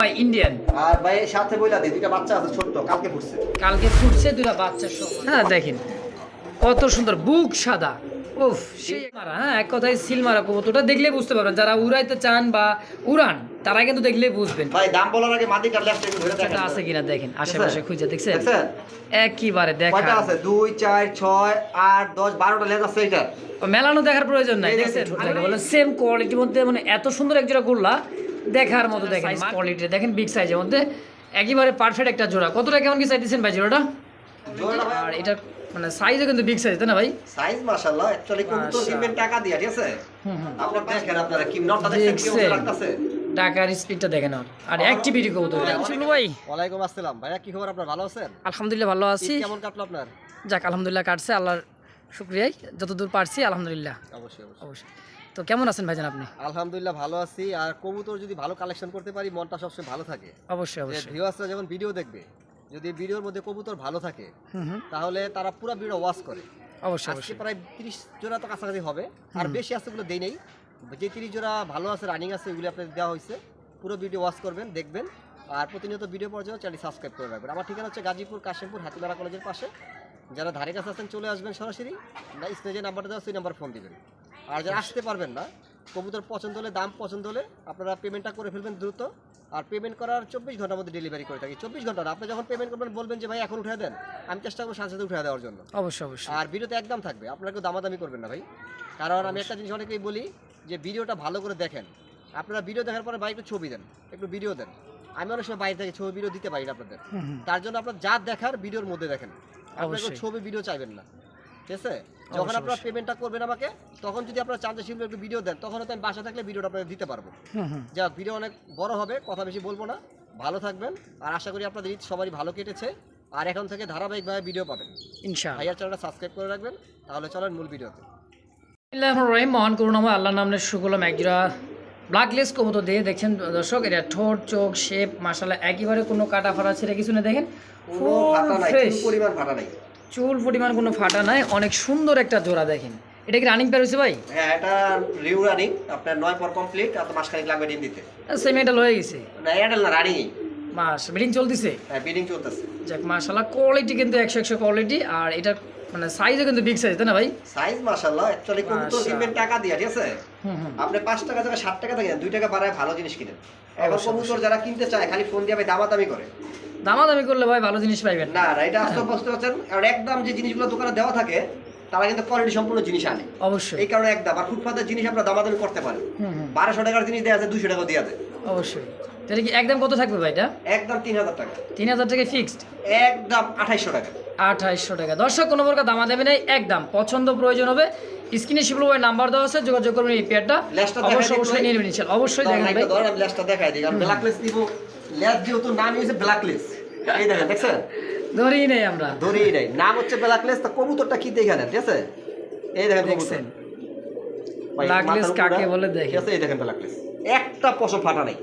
ভাই ইন্ডিয়ান আর ভাই সাথে বইলা দিই দুইটা বাচ্চা আছে ছোট্ট কালকে ফুটছে। কালকে ফুটছে দুটা বাচ্চা সহ। হ্যাঁ দেখেন কত সুন্দর বুক সাদা। উফ সেই মারা হ্যাঁ এক কথায় সিল মারা কবুতরটা দেখলে বুঝতে পারবেন। যারা উড়াইতে চান বা উড়ান তারা কিন্তু দেখলে বুঝবেন। ভাই দাম বলার আগে লেফট একটু ধরে দেখেন। এটা আছে কিনা দেখেন আশেপাশে খুঁজে দেখছেন? দেখছেন? একইবারে কয়টা আছে? দুই চার ছয় আট দশ বারোটা লেজ আছে এটা মেলানো দেখার প্রয়োজন নাই দেখছেন? দেখেন, যাকে বলে সেম কোয়ালিটির মধ্যে মানে এত সুন্দর এক জোড়া করলা দেখার মতো দেখেন কোয়ালিটি দেখেন বিগ সাইজের মধ্যে। একেবারে পারফেক্ট একটা জোড়া। কতটা কেমন কি চাইতেছেন ভাই জোড়াটা? আর এটা মানে সাইজও কিন্তু বিগ সাইজ তাই না ভাই? সাইজ মাশাআল্লাহ অ্যাকচুয়ালি কবুতর মাশাআল্লাহ। কিনবেন টাকা দিয়া ঠিক আছে? হুম হুম। আপনারা দেখেন আপনারা কি নটটা দেখছেন কি। রাখতেছে স্পিডটা দেখেন আর। অ্যাক্টিভিটি কবুতর। ভাই? ওয়ালাইকুম আসসালাম। ভাইয়া কি খবর আপনার? ভালো আছেন? আলহামদুলিল্লাহ ভালো আছি। কেমন কাটলো আপনার? যাক আলহামদুলিল্লাহ কাটছে। আল্লাহর শুক্রিয়াই যতদূর পারছি আলহামদুলিল্লাহ। অবশ্যই। অবশ্যই। তো কেমন আছেন ভাইজান আপনি? আলহামদুলিল্লাহ ভালো আছি। আর কবুতর যদি ভালো কালেকশন করতে পারি মনটা সবসময় ভালো থাকে। অবশ্যই অবশ্যই। ভিউয়ার্সরা যখন ভিডিও দেখবে যদি ভিডিওর মধ্যে কবুতর ভালো থাকে তাহলে তারা পুরো ভিডিও ওয়াচ করে। অবশ্যই আজকে প্রায় তিরিশ জোড়া তো কাছাকাছি হবে। আর বেশি আছে ওগুলো দেই নেই। যে তিরিশ জোড়া ভালো আছে রানিং আছে ওগুলো আপনাদের দেওয়া হয়েছে। পুরো ভিডিও ওয়াচ করবেন দেখবেন। আর প্রতিনিয়ত ভিডিও জন্য চ্যানেল সাবস্ক্রাইব করে রাখবেন। আমার ঠিকানা হচ্ছে গাজীপুর কাশিমপুর হাতিমারা কলেজের পাশে। যারা ধারে কাছে আছেন চলে আসবেন সরাসরি। না স্টেজে নাম্বারটা দেওয়া সেই নাম্বার ফোন দিবেন। আর যারা আসতে পারবেন না কবুতর পছন্দ হলে দাম পছন্দ হলে আপনারা পেমেন্টটা করে ফেলবেন দ্রুত। আর পেমেন্ট করার চব্বিশ ঘণ্টার মধ্যে ডেলিভারি করে থাকি। চব্বিশ ঘণ্টা আপনি যখন পেমেন্ট করবেন বলবেন যে ভাই এখন উঠে দেন। আমি চেষ্টা করব সাথে সাথে উঠে দেওয়ার জন্য। অবশ্যই অবশ্যই। আর ভিডিওতে একদম থাকবে। আপনারা কেউ দামাদামি করবেন না ভাই। কারণ আমি একটা জিনিস অনেকেই বলি যে ভিডিওটা ভালো করে দেখেন। আপনারা ভিডিও দেখার পরে ভাই একটু ছবি দেন। একটু ভিডিও দেন। আমি অনেক সময় বাইরে থেকে ছবি ভিডিও দিতে পারি না আপনাদের। তার জন্য আপনার যা দেখার ভিডিওর মধ্যে দেখেন। অবশ্যই। ছবি ভিডিও চাইবেন না। ঠিক আছে? যখন আপনারা। পেমেন্টটা করবেন আমাকে তখন যদি আপনারা চান যে শিল্প একটু ভিডিও দেন তখন হয়তো আমি বাসা থাকলে ভিডিওটা আপনাদের দিতে পারব। যা ভিডিও অনেক বড় হবে কথা বেশি বলব না। ভালো থাকবেন আর আশা করি আপনাদের ঈদ সবারই ভালো কেটেছে। আর এখন থেকে ধারাবাহিকভাবে ভিডিও পাবেন। ইনশাআল্লাহ। ভাইয়ার চ্যানেলটা সাবস্ক্রাইব করে রাখবেন তাহলে চলেন মূল ভিডিওতে রহিম মহান করুণাময় আল্লাহ নামের সুকলম একজোড়া ব্ল্যাকলেস কবুতর দিয়ে দেখছেন দর্শক এটা ঠোঁট চোখ শেপ মাসালা একেবারে কোনো কাটা ফাটা ছেড়ে কিছু না দেখেন? চুল পরিমাণ ফাটা নাই। চুল পরিমাণ কোনো ফাটা নাই অনেক সুন্দর একটা জোড়া দেখেন। এটা কি রানিং পেয়ার হয়েছে ভাই? হ্যাঁ এটা রিউ রানিং আপনার নয় পর কমপ্লিট আর তো মাসখানিক লাগবে ডিম দিতে। সেমি মেটাল হয়ে গেছে। না এয়ারটেল না রানিংই মাস বিডিং চলতেছে? হ্যাঁ বিডিং চলতেছে। যাক মাসাল্লাহ কোয়ালিটি কিন্তু একশো একশো কোয়ালিটি আর এটা মানে সাইজও কিন্তু বিগ সাইজ তাই না ভাই? সাইজ মাশাআল্লাহ অ্যাকচুয়ালি কবুতর মাশাআল্লাহ। কিনবেন টাকা দিয়ে ঠিক আছে? আপনি পাঁচ টাকা জায়গায় ষাট টাকা থাকেন দুই টাকা বাড়ায় ভালো জিনিস কিনেন। এখন কবুতর যারা কিনতে চায় খালি ফোন দিয়ে ভাই দামাদামি করে। দামাদামি করলে ভাই ভালো জিনিস পাইবেন। না না এটা আসতে বুঝতে পারছেন। আর একদম যে জিনিসগুলো দোকানে দেওয়া থাকে তারা কিন্তু কোয়ালিটি সম্পূর্ণ জিনিস আনে। অবশ্যই। এই কারণে একদম আর ফুটপাতের জিনিস আপনারা দামাদামি করতে পারেন। হুম হুম। বারোশো টাকার জিনিস দেওয়া আছে দুশো টাকা দেওয়া আছে। অবশ্যই। তাহলে কি একদম কত থাকবে ভাই এটা? একদম তিন হাজার টাকা। তিন হাজার টাকা ফিক্সড একদম আঠাইশশো টাকা। আঠাইশশো টাকা। দর্শক কোনো প্রকার দামা দেবে নেই একদম। পছন্দ প্রয়োজন হবে। স্ক্রিনে শিবলু ভাই নাম্বার দেওয়া আছে যোগাযোগ করবেন এই পেয়ারটা অবশ্যই অবশ্যই নিয়ে নেবেন ইনশাল্লাহ। অবশ্যই দেখেন ভাই। আমি দেখাই দিই কারণ ব্ল্যাকলেস দিব লেস যেহেতু নাম হয়েছে ব্ল্যাকলেস এই দেখেন দেখছেন? ধরেই নেই আমরা। ধরেই নাই। নাম হচ্ছে ব্ল্যাকলেস তো কবুতরটা কি দেখেন ঠিক আছে? এই দেখেন দেখছেন। কবুতর ভাই, কাকে বলে দেখেন। এই দেখেন ব্ল্যাকলেস একটা পশম ফাটা নাই।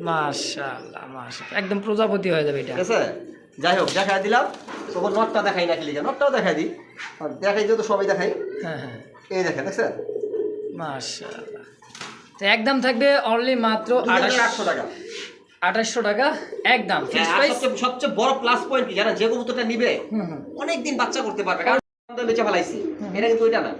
মাশাআল্লাহ মাশাআল্লাহ। একদম প্রজাপতি হয়ে যাবে এটা। ঠিক আছে? যাই হোক দেখাই দিলাম। তখন নটটা দেখাই না লিখে নটটাও দেখাই দিই। দেখাই যেহেতু সবাই দেখাই। হ্যাঁ হ্যাঁ। এই দেখেন দেখছেন? মাশাআল্লাহ। তো একদম থাকবে অনলি মাত্র দুই হাজার আঠাশ আটশো টাকা। আঠাশশো টাকা একদম হ্যাঁ, সবচেয়ে বড় প্লাস পয়েন্ট কি জানেন? যে কবুতরটা নিবে হুম হুম। অনেক দিন বাচ্চা করতে পারবে। কারণ বেচে ফেলাইছি। এটা কিন্তু ওইটা না।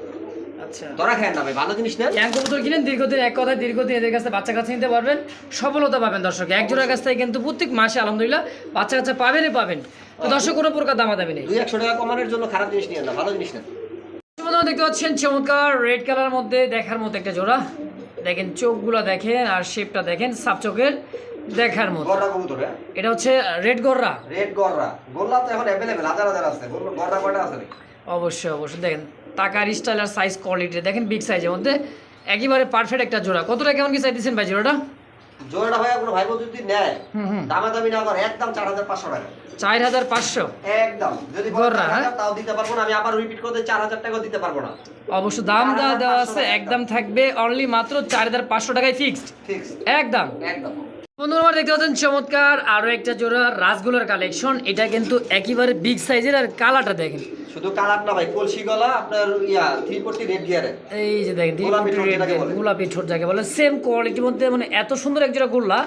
ধরা খায় না ভাই ভালো জিনিস না? ইয়াং কবুতর কিনেন দীর্ঘদিন এক কথায় দীর্ঘদিন এদের কাছে বাচ্চা কাছে নিতে পারবেন সফলতা পাবেন দর্শক। এক জোড়ার কাছ থেকে কিন্তু প্রত্যেক মাসে আলহামদুলিল্লাহ বাচ্চা কাচ্চা পাবেনই পাবেন। তো দর্শক কোনো প্রকার দামা নেই। দুই একশো টাকা কমানোর জন্য খারাপ জিনিস নিয়ে না ভালো জিনিস না দেখতে পাচ্ছেন চমৎকার রেড কালার মধ্যে দেখার মতো একটা জোড়া। দেখেন চোখগুলো দেখেন আর শেপটা দেখেন সাপ চোখের দেখার মতো। গররা হ্যাঁ? এটা হচ্ছে রেড গররা। রেড গররা। গোল্লা তো এখন অ্যাভেলেবেল হাজার হাজার আছে। গররা কয়টা আছে? অবশ্যই অবশ্যই। দেখেন টাকার স্টাইল আর সাইজ কোয়ালিটি দেখেন বিগ সাইজের মধ্যে একেবারে পারফেক্ট একটা জোড়া। কতটা কেমন কি চাইতেছেন ভাই জোড়াটা? জোড়াটা ভাই কোনো ভাই বন্ধু যদি নেয় দামাদামি না করে একদম চার হাজার পাঁচশো টাকা। চার হাজার পাঁচশো? একদম। যদি হ্যাঁ? তাও দিতে পারব না আমি আবার রিপিট করতে চার হাজার টাকাও দিতে পারব না। অবশ্য দাম দেওয়া দেওয়া আছে একদম থাকবে অনলি মাত্র চার হাজার পাঁচশো টাকায় ফিক্সড একদম। একদম। বন্ধুরা আমার দেখতে পাচ্ছেন চমৎকার আরও একটা জোড়া রাসগোলার কালেকশন এটা কিন্তু একেবারে বিগ সাইজের আর কালারটা দেখেন। শুধু কালার না ভাই কলসি গলা আপনার ইয়া থ্রি রেড গিয়ারে এই যে দেখেন গোলাপি বলে। গোলাপি ঠোঁট যাকে বলে সেম কোয়ালিটির মধ্যে মানে এত সুন্দর এক জোড়া গোল্লা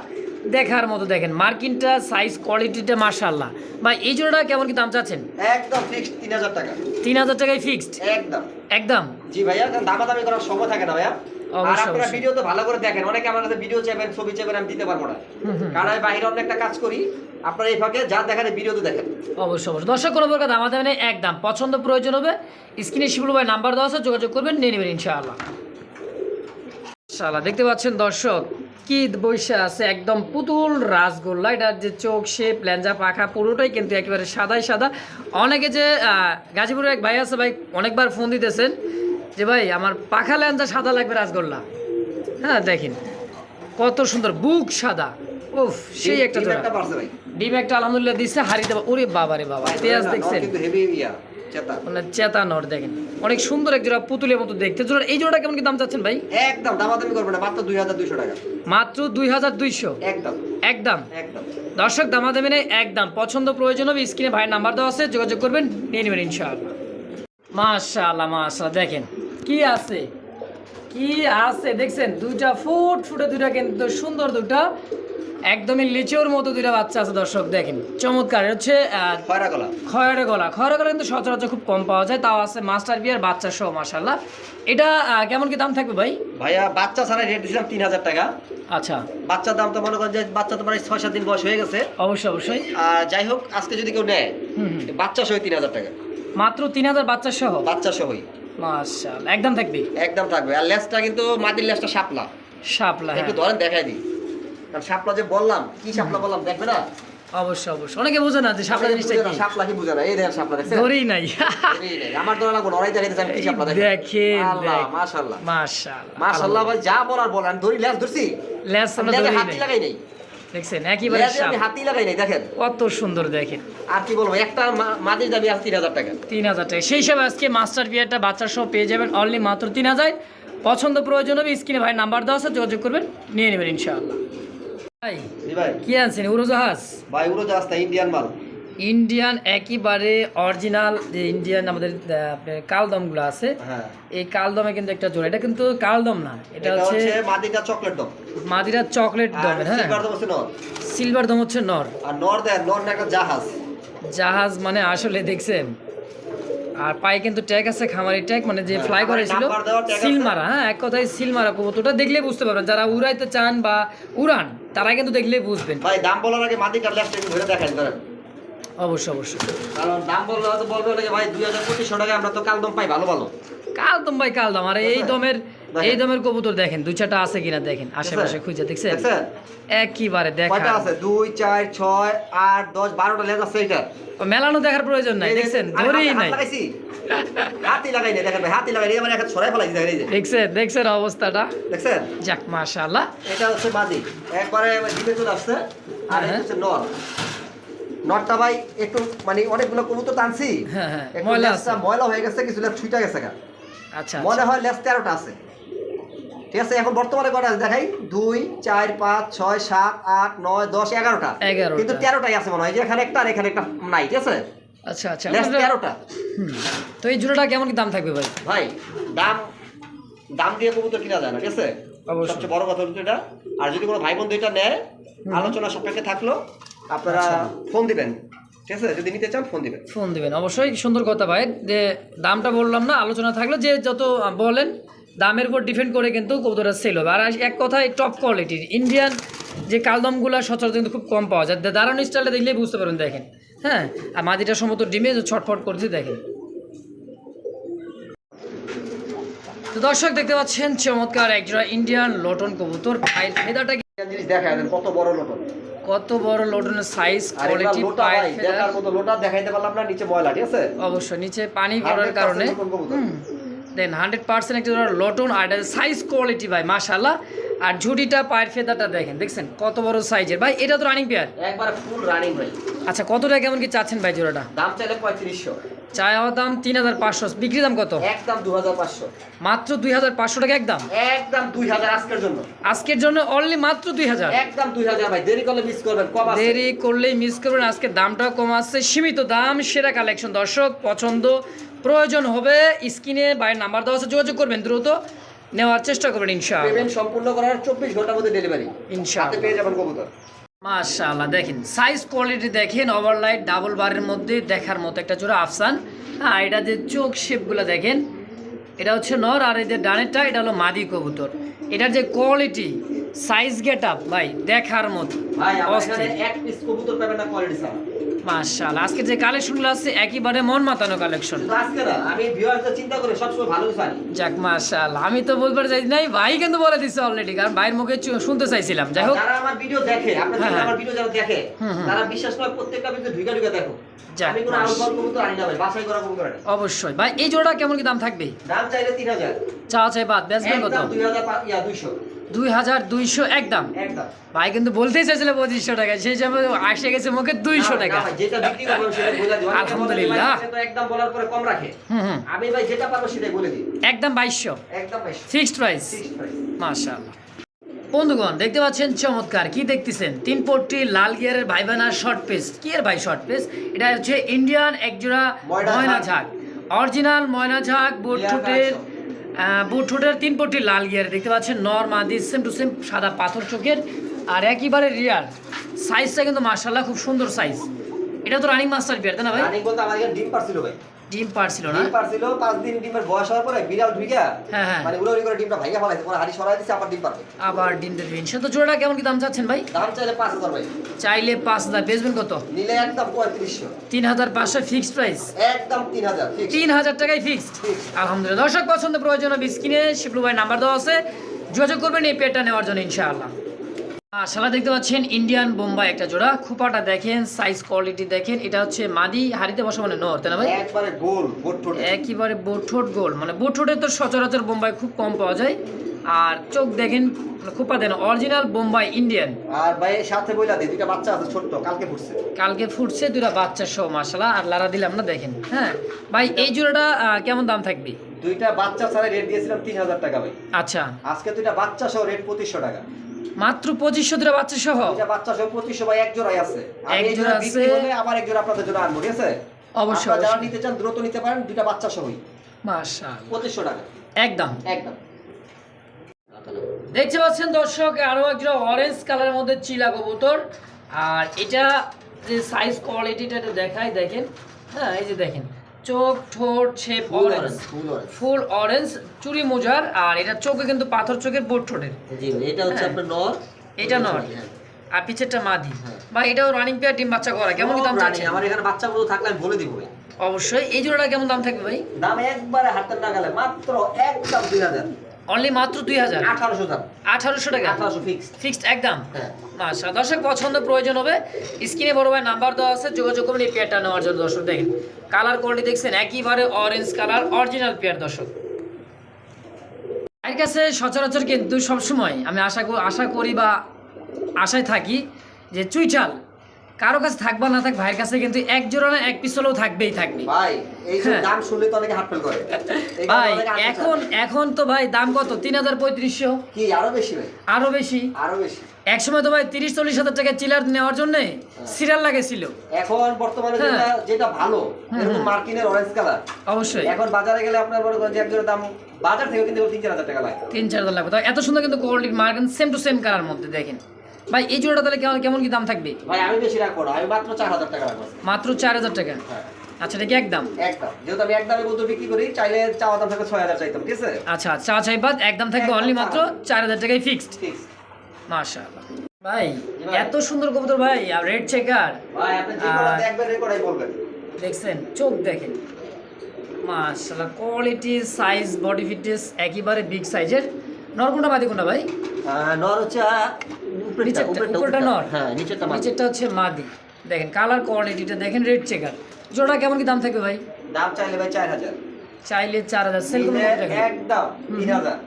দেখার মতো দেখেন। মার্কিনটা সাইজ কোয়ালিটিটা মাশাআল্লাহ। ভাই এই জোড়াটা কেমন কি দাম চাচ্ছেন? একদম ফিক্সড তিন হাজার টাকা। তিন হাজার টাকায় ফিক্সড একদম। একদম? জি ভাইয়া দামাদামি করার সময় থাকে না ভাইয়া। আর আপনারা ভিডিও তো ভালো করে দেখেন অনেকে আমার কাছে ভিডিও চাইবেন ছবি চাইবেন আমি দিতে পারব না। কারণ আমি বাইরে অন্য একটা কাজ করি আপনারা এই ফাঁকে যা দেখেন দেখেন। অবশ্যই অবশ্যই। দর্শক কোনো প্রকার দাম আদায় নেই একদম। পছন্দ প্রয়োজন হবে স্ক্রিনে শিবুল ভাই নাম্বার দেওয়া আছে যোগাযোগ করবেন নিয়ে নেবেন ইনশাআল্লাহ। ইনশাআল্লাহ দেখতে পাচ্ছেন দর্শক কি বৈশা আছে একদম পুতুল রাসগোল্লা। এটার যে চোখ শেপ ল্যাঞ্জা পাখা পুরোটাই কিন্তু একেবারে সাদাই সাদা। অনেকে যে গাজীপুরের এক ভাই আছে ভাই অনেকবার ফোন দিতেছেন যে ভাই আমার পাখা ল্যাঞ্জা সাদা লাগবে রাজগোল্লা। হ্যাঁ দেখেন কত সুন্দর বুক সাদা। উফ সেই একটা জোড়া। ডিম একটা আলহামদুলিল্লাহ দিচ্ছে হাড়ি দেবা। ওরে বাবা রে বাবা নর দেখছেন? মানে চেতা নর দেখেন। অনেক সুন্দর এক জোড়া পুতুলের মতো দেখতে। জোড়া এই জোড়াটা কেমন কি দাম চাচ্ছেন ভাই? একদম দামাদামি করবে না মাত্র দুই হাজার দুইশো টাকা। মাত্র দুই হাজার দুইশো? একদম। একদম? দর্শক দামা দেবে না একদম। পছন্দ প্রয়োজন হবে স্ক্রিনে ভাইয়ের নাম্বার দেওয়া আছে যোগাযোগ করবেন নিয়ে নেবেন ইনশাআল্লাহ। মাশাআল্লাহ মাশাআল্লাহ দেখেন। কি আছে? কি আছে? দেখছেন দুইটা ফুট ফুটে দুইটা কিন্তু সুন্দর দুটা একদমই লিচুর মতো দুইটা বাচ্চা আছে দর্শক দেখেন চমৎকার। হচ্ছে খয়রা গলা। খয়ের গলা। খয়ের গলা কিন্তু সচরাচর খুব কম পাওয়া যায় তাও আছে মাস্টার বিয়ার বাচ্চা সহ মাসাল্লাহ এটা কেমন কি দাম থাকবে ভাই? ভাইয়া বাচ্চা ছাড়া রেট দিয়েছিলাম তিন হাজার টাকা। আচ্ছা। বাচ্চার দাম তো মনে করেন যে বাচ্চা তো প্রায় ছয় সাত দিন বয়স হয়ে গেছে। অবশ্যই অবশ্যই। আর যাই হোক আজকে যদি কেউ নেয়। বাচ্চা সহ তিন হাজার টাকা। মাত্র তিন হাজার বাচ্চা সহ? বাচ্চা সহই। মাশাআল্লাহ একদম থাকবে? একদম থাকবে। আর লেসটা কিন্তু মাটির লেসটা শাপলা। শাপলা হ্যাঁ। একটু ধরেন দেখাই দিই। কারণ শাপলা যে বললাম কি শাপলা বললাম দেখবে না? অবশ্যই অবশ্যই। অনেকে বোঝে না যে শাপলা জিনিসটা কি। শাপলা কি বুঝে না। এই দেখেন শাপলা দেখছেন? ধরেই নাই। নেই, আমার ধরা লাগবে না, ওরাই দেখাইতেছে আমি কি শাপলা দেখেন দেখেন আল্লাহ মাশাআল্লাহ। মাশাআল্লাহ। মাশাআল্লাহ ভাই যা বলার বল আমি ধরি লেস ধরছি। লেস আমরা ধরেই হাতি লাগাই নেই। দেখছেন একেবারে আমি হাতি লাগাই নাই দেখেন। কত সুন্দর দেখেন। আর কি বলব একটা মা- মাটির দামি আছে তিন হাজার টাকা। তিন হাজার টাকা। সেই হিসাবে আজকে মাস্টার বিয়ারটা বাচ্চার সহ পেয়ে যাবেন অনলি মাত্র তিন হাজার। পছন্দ প্রয়োজন হবে স্ক্রিনে ভাই নাম্বার দেওয়া আছে যোগাযোগ করবেন নিয়ে নেবেন ইনশাআল্লাহ। ভাই ভাই। কি আনছেন? উড়োজাহাজ? ভাই উড়োজাহাজ ইন্ডিয়ান মাল। ইন্ডিয়ান একেবারে অরিজিনাল যে ইন্ডিয়ান আমাদের কালদমগুলো আছে হ্যাঁ। এই কালদমে কিন্তু একটা জোড়া। এটা কিন্তু কালদম না এটা হচ্ছে মাটিটা চকলেট দম। মাদিরা চকলেট হ্যাঁ। সিলভার দম হচ্ছে নর। সিলভার দম হচ্ছে নর। আর নর দেন নর না একটা জাহাজ। জাহাজ মানে আসলে দেখছেন আর পায়ে কিন্তু ট্যাগ আছে খামারি ট্যাগ মানে যে হ্যাঁ, ফ্লাই খামারে করেছিল নাম্বার দেওয়া tag আছে। সিল মারা হ্যাঁ এক কথায় সিল মারা কবুতরটা দেখলে বুঝতে পারবেন যারা উড়াইতে চান বা উড়ান তারা কিন্তু দেখলেই বুঝবেন। ভাই দাম বলার আগে লেফট একটু ধরে দেখাই ধরেন। অবশ্যই অবশ্যই। কারণ দাম বললে হয়তো বলবে ভাই দুই হাজার পঁচিশশো টাকা আমরা তো কালদম পাই ভালো ভালো। কালদম ভাই কালদম। আর এই দমের এই দমের কবুতর দেখেন দুই চারটা আছে কিনা দেখেন আশেপাশে খুঁজে দেখছেন? একইবারে দেখা। আছে? দুই চার ছয় আট দশ বারোটা লেজ আছে এটা মেলানো দেখার প্রয়োজন নাই দেখছেন? ধরেই নাই। হাতি লাগাই নাই দেখেন হাতি লাগাই নাই, মানে একটা ছড়াই ফেলাইছি দেখেন এই যে। দেখছেন দেখছেন অবস্থাটা? দেখছেন? যাক মাশাআল্লাহ। এটা হচ্ছে মাদি একবারে ডিমে চলে আসছে আর এটা। হচ্ছে নর। একটু মানে অনেকগুলো কবুতর টানছি। হ্যাঁ, হ্যাঁ, ময়লা হয়ে গেছে কিছু গেছে আচ্ছা মনে হয় লেস তেরোটা আছে। ঠিক আছে এখন বর্তমানে কটা আছে দেখাই? দুই চার পাঁচ ছয় সাত আট নয় দশ এগারোটা। এগারোটা। কিন্তু তেরোটাই আছে মনে হয় এখানে একটা আর এখানে একটা নাই ঠিক আছে? আচ্ছা আচ্ছা। তেরোটা। তো এই জোড়াটা কেমন কি দাম থাকবে ভাই? ভাই দাম দাম দিয়ে কবুতর কিনা যায় না ঠিক আছে? সবচেয়ে বড় কথা হচ্ছে এটা আর যদি কোনো ভাই বন্ধু এটা নেয় আলোচনা সাপেক্ষে থাকল আপনারা আচ্ছা। ফোন দিবেন। ঠিক আছে? যদি নিতে চান ফোন দিবেন। ফোন দিবেন। অবশ্যই সুন্দর কথা ভাই। যে দামটা বললাম না আলোচনা থাকল যে যত বলেন দামের উপর ডিপেন্ড করে কিন্তু কবুতরটা সেল হবে। আর এক কথায় টপ কোয়ালিটির ইন্ডিয়ান যে কালদমগুলো সচরাচর কিন্তু খুব কম পাওয়া যায়। দাঁড়ানো স্টাইলটা দেখলেই বুঝতে পারবেন দেখেন। হ্যাঁ? আর মাদিটা সমস্ত ডিমে ছটফট করছে দেখেন। তো দর্শক দেখতে পাচ্ছেন চমৎকার একজোড়া ইন্ডিয়ান লটন কবুতর। পায়ের ফেদাটা কি- জিনিস দেখা কত বড় লোটন কত বড় লোটনের সাইজ কোয়ালিটি পাই পায়ের দেখার মতো লোটা দেখাইতে পারলাম না নিচে ময়লা ঠিক আছে? অবশ্যই নিচে পানি পড়ার কারণে। দেন হান্ড্রেড পার্সেন্ট একটা লটন আর সাইজ কোয়ালিটি ভাই মাশাল্লাহ আর ঝুটিটা পায়ের ফেদাটা দেখেন দেখছেন? কত বড় সাইজের ভাই এটা তো রানিং পেয়ার একবার ফুল রানিং ভাই। আচ্ছা কতটা কেমন কি চাচ্ছেন ভাই জোড়াটা? দাম চাইলে পঁয়ত্রিশশো। চাওয়া দাম তিন হাজার পাঁচশো। বিক্রি দাম কত? একদম দু হাজার পাঁচশো। মাত্র দুই হাজার পাঁচশো টাকা একদম? একদম দুই হাজার আজকের জন্য। আজকের জন্য অনলি মাত্র দুই হাজার? একদম দুই হাজার ভাই দেরি করলে মিস করবেন কম দেরি করলেই মিস করবেন আজকে দামটাও কম আছে। সীমিত দাম সেরা কালেকশন দর্শক পছন্দ প্রয়োজন হবে স্ক্রিনে বাইরের নাম্বার দেওয়া আছে যোগাযোগ করবেন দ্রুত নেওয়ার চেষ্টা করবেন ইনশাআল্লাহ। পেমেন্ট সম্পূর্ণ করার চব্বিশ ঘণ্টার মধ্যে ডেলিভারি ইনশাআল্লাহ। পেয়ে যাবেন কবুতর। মাশাআল্লাহ, দেখেন। সাইজ কোয়ালিটি দেখেন ওভারলাইট ডাবল বারের মধ্যে দেখার মতো একটা জোড়া আফসান হ্যাঁ এটা যে চোখ শেপগুলো দেখেন, এটা হচ্ছে নর আর এদের ডানেরটা, এটা হলো মাদি কবুতর। এটার যে কোয়ালিটি সাইজ গেট আপ ভাই দেখার মতো। মাশাআল্লাহ আজকে যে কালেকশনগুলো আছে একেবারে মন মাতানো কালেকশন যাক মাশাআল্লাহ আমি তো বলবার চাই নাই ভাই কিন্তু বলে দিচ্ছে অলরেডি কারণ ভাইয়ের মুখে শুনতে চাইছিলাম। যাই হোক। যারা আমার ভিডিও দেখে হ্যাঁ, যারা হ্যাঁ। আমার ভিডিও যারা দেখে। তারা বিশ্বাস করে প্রত্যেকটা ভিডিও ঢুকে ঢুকে দেখো। অবশ্যই। ভাই এই জোড়া কেমন কি দাম থাকবে? দাম চাইলে তিন হাজার। চা চাই বাদ বেচবেন কত? দুই হাজার পা- ইয়া দুইশো। দুই হাজার দুইশো একদম ভাই কিন্তু বলতেই চাইছিল পঁচিশশো টাকা সেই হিসাবে আসে গেছে মুখে দুইশো টাকা। আলহামদুলিল্লাহ। একদম বলার পরে কম রাখে। হুম হুম। আমি ভাই যেটা পারব সেটাই বলে দিই। একদম বাইশশো। একদম ফিক্সড প্রাইস। মাশাআল্লাহ। বন্ধুগণ দেখতে পাচ্ছেন চমৎকার। কি দেখতেছেন? তিন পট্টি লাল গিয়ারের ভাইবানা শর্ট পেস কি এর ভাই শর্ট পেস এটা হচ্ছে ইন্ডিয়ান একজোড়া ময়না ঝাঁক। অরিজিনাল ময়না ঝাঁক বুট ঠোঁটের collection। আহ, বুট ঠোঁটের তিন পট্টি লাল গিয়ার দেখতে পাচ্ছেন। নর মাদি সেম টু সেম সাদা পাথর চোখের। আর একইবারে রিয়ার। সাইজটা কিন্তু মার্শাল্লাহ খুব সুন্দর সাইজ এটা তো রানিং মাস্টার বিয়ার তাই না ভাই? রানিং বলতে আমাদের ডিম পারছিল ভাই। ডিম পারছিল না। ডিম পারছিল পাঁচ দিন ডিমের বয়স হওয়ার পরে বিড়াল ঢুইকা হ্যাঁ, হ্যাঁ। মানে উড়ে করে ডিমটা ভাইয়া ফলাইছে পরে হাড়ি সরাই দিছে আবার ডিম পারবে। আবার ডিম দেবে। সে তো জোড়া কেমন কি দাম চাচ্ছেন ভাই? দাম চাইলে পাঁচ হাজার ভাই। চাইলে পাঁচ হাজার। বেচবেন কত? নিলে একদম পঁয়ত্রিশশো। তিন হাজার পাঁচশো ফিক্সড প্রাইস একদম তিন হাজার fixed। তিন হাজার টাকায় ফিক্সড আলহামদুলিল্লাহ। দর্শক পছন্দ প্রয়োজন স্ক্রিনে শিবলু ভাই নাম্বার দেওয়া আছে। যোগাযোগ করবেন এই পেটটা নেওয়ার জন্য ইনশাআল্লাহ। শালা দেখতে পাচ্ছেন ইন্ডিয়ান বোম্বাই একটা জোড়া। খুপাটা দেখেন সাইজ কোয়ালিটি দেখেন। এটা হচ্ছে মাদি হাড়িতে বসা মানে নর তাই না ভাই? একবারে গোল গোট ঠোঁট। একেবারে বোঠোট গোল। মানে বোঠোটে তো সচরাচর বোম্বাই খুব কম পাওয়া যায়। আর চোখ দেখেন মানে খুপা দেন অরিজিনাল বোম্বাই ইন্ডিয়ান আর ভাই সাথে বইলা দিই দুইটা বাচ্চা আছে ছোট্ট কালকে ফুটছে। কালকে ফুটছে দুটা বাচ্চা সহ মাসালা আর লারা দিলাম না দেখেন হ্যাঁ? ভাই এই জোড়াটা কেমন দাম থাকবে? দুইটা বাচ্চা ছাড়া রেট দিয়েছিলাম তিন হাজার টাকা ভাই। আচ্ছা। আজকে দুইটা বাচ্চা সহ রেট পঁচিশশো টাকা। মাত্র পঁচিশশো দুটা বাচ্চা সহ। বাচ্চা সহ পঁচিশশো এক জোড়াই আছে। এক জোড়া আছে। আবার এক জোড়া আপনাদের জন্য আনব ঠিক আছে? অবশ্যই, যারা নিতে চান দ্রুত নিতে পারেন দুইটা বাচ্চা সহই। পঁচিশশো টাকা। একদম। একদম। দেখতে পাচ্ছেন দর্শক আরও একটা অরেঞ্জ কালারের মধ্যে চিলা কবুতর। আর এটা যে সাইজ কোয়ালিটিটা দেখাই দেখেন। হ্যাঁ এই যে দেখেন। চোখ ঠোঁট shape full orange full orange চুরি মোজার আর এটা চোখে কিন্তু পাথর চোখের বোট ঠোঁটের। এটা হচ্ছে হ্যাঁ। আপনার নর। এটা নর। হ্যাঁ। আর পিছেরটা মাদি। হ্যাঁ। বা এটাও রানিং পেয়ার ডিম বাচ্চা করা কেমন দাম চাচ্ছে আমার এখানে বাচ্চাগুলো থাকলে আমি বলে দিব অবশ্যই। এই জোড়াটা কেমন দাম থাকবে ভাই? দাম একবারে হাতের নাগালে মাত্র একদম দুই হাজার। অনলি মাত্র দুই হাজার। আঠারোশো দাম। আঠারোশো টাকা। আঠারোশো ফিক্সড ফিক্সড একদম। হ্যাঁ। আচ্ছা দর্শক পছন্দ প্রয়োজন হবে। স্ক্রিনে বড় ভাই নাম্বার দেওয়া আছে যোগাযোগ করবেন এই পেয়ারটা নেওয়ার জন্য। দর্শক দেখেন কালার কোয়ালিটি দেখছেন একইবারে অরেঞ্জ কালার অরিজিনাল পেয়ার দর্শক। এর কাছে সচরাচর কিন্তু সবসময় আমি আশা করি আশা করি বা আশায় থাকি যে চুইটাল কারও কাছে থাকবা না থাক ভাইয়ের কাছে কিন্তু এক জোড়া না এক পিস হলেও থাকবেই থাকবে। ভাই এই যে হ্যাঁ। দাম শুনলে তো অনেকে করে। ভাই এখন এখন তো ভাই দাম কত? তিন হাজার পঁয়ত্রিশশো। কি আরও বেশি ভাই? আরও বেশি? আরও বেশি। এক সময় তো ভাই তিরিশ চল্লিশ হাজার টাকা চিলার নেওয়ার জন্য সিরিয়াল লাগেছিল এখন বর্তমানে হ্যাঁ। যেটা যেটা ভালো এরকম মার্কিনের অরেঞ্জ কালার অবশ্যই। এখন বাজারে গেলে আপনার এক জোড়া দাম বাজার থেকে কিন্তু তিন চার হাজার টাকা লাগে। তিন চার হাজার লাগবে। এত সুন্দর কিন্তু কোয়ালিটির market same to same colour মধ্যে দেখেন। ভাই এই জোড়াটা তাহলে কেমন কেমন কি দাম থাকবে? ভাই আমি বেশি রাখব না আমি মাত্র চার হাজার টাকা রাখব। মাত্র চার হাজার টাকা? হ্যাঁ। আচ্ছা এটা কি একদম? একদম। যেহেতু আমি এক দামে বলতে বিক্রি করি চাইলে চাওয়া দাম থাকে ছয় হাজার চাইতাম ঠিক আছে? আচ্ছা চা চাই বাদ একদম থাকবে অনলি মাত্র হাজার। চার হাজার টাকায় ফিক্সড ঠিক মাশাআল্লাহ। ভাই এত সুন্দর কবুতর ভাই আর রেড চেকার ভাই আপনি যে কোনো রেকর্ডাই বলবেন। দেখছেন চোখ দেখেন। মাশাআল্লাহ কোয়ালিটি সাইজ বডি ফিটনেস একেবারে বিগ সাইজের নরকুন্ডা বাদি কোনটা ভাই? নর হচ্ছে নিচেরটা। নর? হ্যাঁ হচ্ছে মাদি। দেখেন কালার কোয়ালিটিটা দেখেন রেড চেকার জোড়া কেমন কি দাম থাকবে ভাই? দাম চাইলে ভাই চার হাজার। চাইলে চার হাজার। সেল একদম তিন হাজার।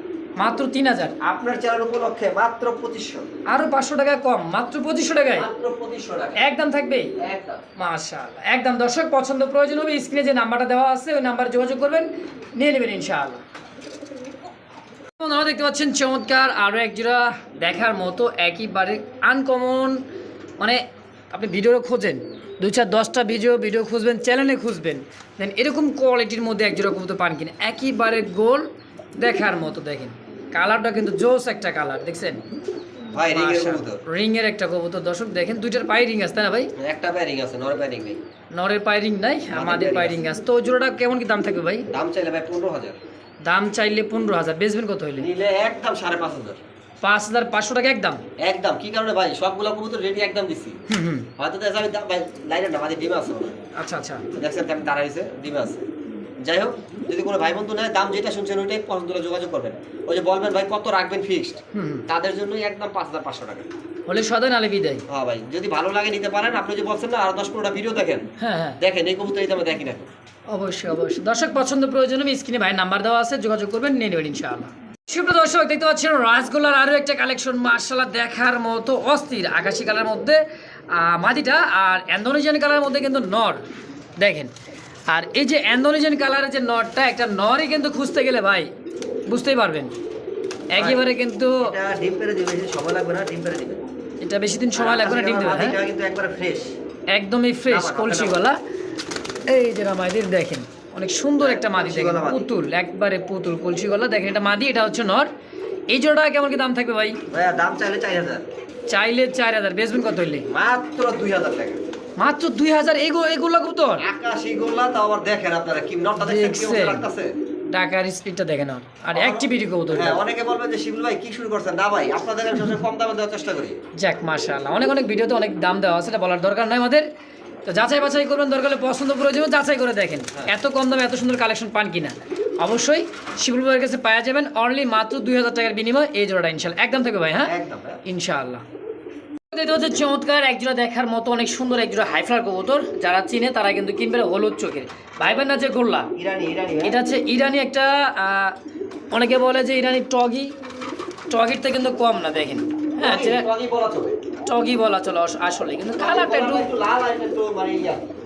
মাত্র তিন হাজার? আপনার চ্যানেল উপলক্ষে মাত্র পঁচিশশো। আরও পাঁচশো টাকা কম মাত্র পঁচিশশো টাকায়? একদম থাকবে? একদম। মাশাআল্লাহ একদম দর্শক পছন্দ প্রয়োজন হবে স্ক্রিনে যে নাম্বারটা দেওয়া আছে ওই নাম্বারে যোগাযোগ করবেন। নিয়ে নেবেন ইনশাআল্লাহ। আপনারা দেখতে পাচ্ছেন চমৎকার আরও এক জোড়া দেখার মতো একইবারে আনকমন মানে আপনি ভিডিও খোঁজেন দু চার দশটা ভিডিও ভিডিও খুঁজবেন চ্যানেলে খুঁজবেন দেন এরকম কোয়ালিটির মধ্যে এক জোড়া কবুতর পান কিনা একইবারে গোল দেখার মতো দেখেন। কালারটা কিন্তু জোস একটা কালার দেখছেন? ভাই রিং এর একটা কবুতর দর্শক দেখেন দুইটার পায়ে রিং আছে তাই না ভাই? একটা প্যারিং আছে নেই। নরের পায়ে রিং নাই আমাদের পায়ে রিং আছে। তো জোড়াটা কেমন কি দাম থাকবে ভাই? দাম চাইলে ভাই পনেরো হাজার। দাম চাইলে পনেরো হাজার বেচবেন কত হইলে? নিলে একদম সাড়ে পাঁচ হাজার। পাঁচ হাজার পাঁচশো টাকা একদম? একদম কি কারণে ভাই? সবগুলো তো রেডি একদম দিছি। হুম হয়তো দেখা যাবে লাইনের না আমাদের ডিমে আছে আচ্ছা আচ্ছা। দেখছেন আমি দাঁড়াইছে ডিম আছে। যাই হোক যদি কোনো ভাই বন্ধু নেয় দাম যেটা শুনছেন ওইটাই পছন্দ করে যোগাযোগ করবেন। ওই যে বলবেন ভাই কত রাখবেন ফিক্সড। তাদের জন্যই একদম পাঁচ হাজার পাঁচশো টাকা। হলে সদাই নালে বিদায়। হ্যাঁ ভাই যদি ভালো লাগে নিতে পারেন আপনি যে বলছেন না আর দশ পনেরোটা ভিডিও দেখেন। হ্যাঁ হ্যাঁ। দেখেন এই কবুতর এই দামে দেখি না। অবশ্যই অবশ্যই। দর্শক পছন্দ প্রয়োজনে স্ক্রিনে ভাই নাম্বার দেওয়া আছে যোগাযোগ করবেন নিয়ে নেবেন ইনশাআল্লাহ। সুপ্রিয় দর্শক দেখতে পাচ্ছেন রাসগোল্লার আরও একটা কালেকশন মার্শাল্লাহ দেখার মতো অস্থির আকাশি কালার মধ্যে আহ, মাদিটা আর অ্যান্ডোনেজিয়ান কালারের মধ্যে কিন্তু নর। দেখেন আর এই যে অ্যান্ডোনেজিয়ান কালারের যে নরটা একটা নরই কিন্তু খুঁজতে গেলে ভাই বুঝতেই পারবেন। একেবারে কিন্তু এটা ডিম পেরে দিবে বেশি সময় লাগবে না ডিম পেরে দিবে। এটা বেশি দিন সময় লাগবে না ডিম দেবে হ্যাঁ? কিন্তু একবারে ফ্রেশ একদমই ফ্রেশ কলসি গলা। এই যে মাদির দেখেন অনেক সুন্দর একটা মাদি দেখেন পুতুল একবারে পুতুল কলসি গলা। দেখেন এটা মাদি এটা হচ্ছে নর। এই জোড়া কেমন কি দাম থাকবে ভাই? ভাইয়া দাম চাইলে চার হাজার। চাইলে চার হাজার বেচবেন কত হইলে? মাত্র দুই হাজার টাকা। মাত্র দুই হাজার এগো এগুলো কবুতর আকাশি গোল্লা তাও আবার দেখেন আপনারা কি নটটা দেখছেন কি লাগতাছে? টাকার স্পিডটা দেখেন আর। অ্যাক্টিভিটি কবুতর হ্যাঁ অনেকে বলবেন যে শিবুল ভাই কি শুরু করছেন? না ভাই আপনাদের আমি সবসময় কম দামে দেওয়ার চেষ্টা করি। যাক মাশাআল্লাহ। অনেক অনেক ভিডিওতে অনেক দাম দেওয়া আছে এটা বলার দরকার নাই আমাদের। তো যাচাই বাছাই করবেন দরকার হলে পছন্দ প্রয়োজন যাচাই করে দেখেন। এত কম দামে এত সুন্দর কালেকশন পান কিনা। অবশ্যই শিবুল ভাইয়ের কাছে পাওয়া যাবেন অনলি মাত্র দুই হাজার টাকার বিনিময়ে এই জোড়াটা ইনশাল্লাহ একদম থাকবে ভাই হ্যাঁ? ইনশাআল্লাহ। এটা হচ্ছে চমৎকার একজোড়া দেখার মতো অনেক সুন্দর একজোড়া হাইফ্লার কবুতর। যারা চিনে তারা কিন্তু কিনবে হলুদ চোখের। ভাইবেন না যে গোল্লা? এটা হচ্ছে ইরানি একটা অনেকে বলে যে ইরানি টগি। টগির থেকে কিন্তু কম না দেখেন। হ্যাঁ টগি বলা চলে। আসলে। কিন্তু কালারটা একটু মানে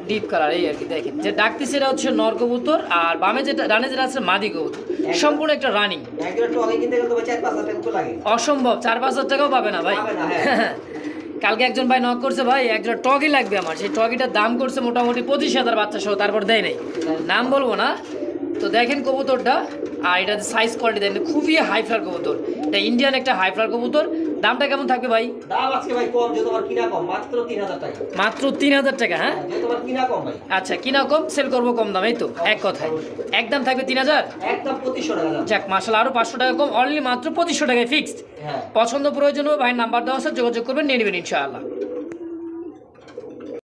ডিপ কালার এই আর কি দেখেন। যে ডাকতি সেটা হচ্ছে নর কবুতর আর বামে যেটা ডানে যেটা আছে মাদি কবুতর। সম্পূর্ণ একটা রানিং অসম্ভব চার পাঁচ হাজার টাকাও পাবে না ভাই। হ্যাঁ। কালকে একজন ভাই নক করছে, ভাই একজন টগি লাগবে আমার। সেই টগিটার দাম করছে মোটামুটি পঁচিশ হাজার বাচ্চা সহ, তারপর দেয় নাই। নাম বলব না। তো দেখেন কবুতরটা। আর এটা সাইজ কোয়ালিটি দেখেন খুবই হাই ফ্লার কবুতর। এটা ইন্ডিয়ান একটা হাই ফ্লার কবুতর। দামটা কেমন থাকবে ভাই? দাম আজকে ভাই কম যে তোমার কিনা কম মাত্র তিন হাজার টাকা। মাত্র তিন হাজার টাকা হ্যাঁ? যে তোমার কিনা কম ভাই। আচ্ছা কিনা কম সেল করব কম দাম এই তো এক কথায়। একদম থাকবে তিন হাজার? একদম পঁচিশশো টাকা দাম। যাক মাসাল আরও পাঁচশো টাকা কম অনলি মাত্র পঁচিশশো টাকায় ফিক্সড হ্যাঁ। পছন্দ প্রয়োজন হবে ভাইয়ের নাম্বার দেওয়া আছে যোগাযোগ করবেন নিয়ে নেবেন ইনশাআল্লাহ।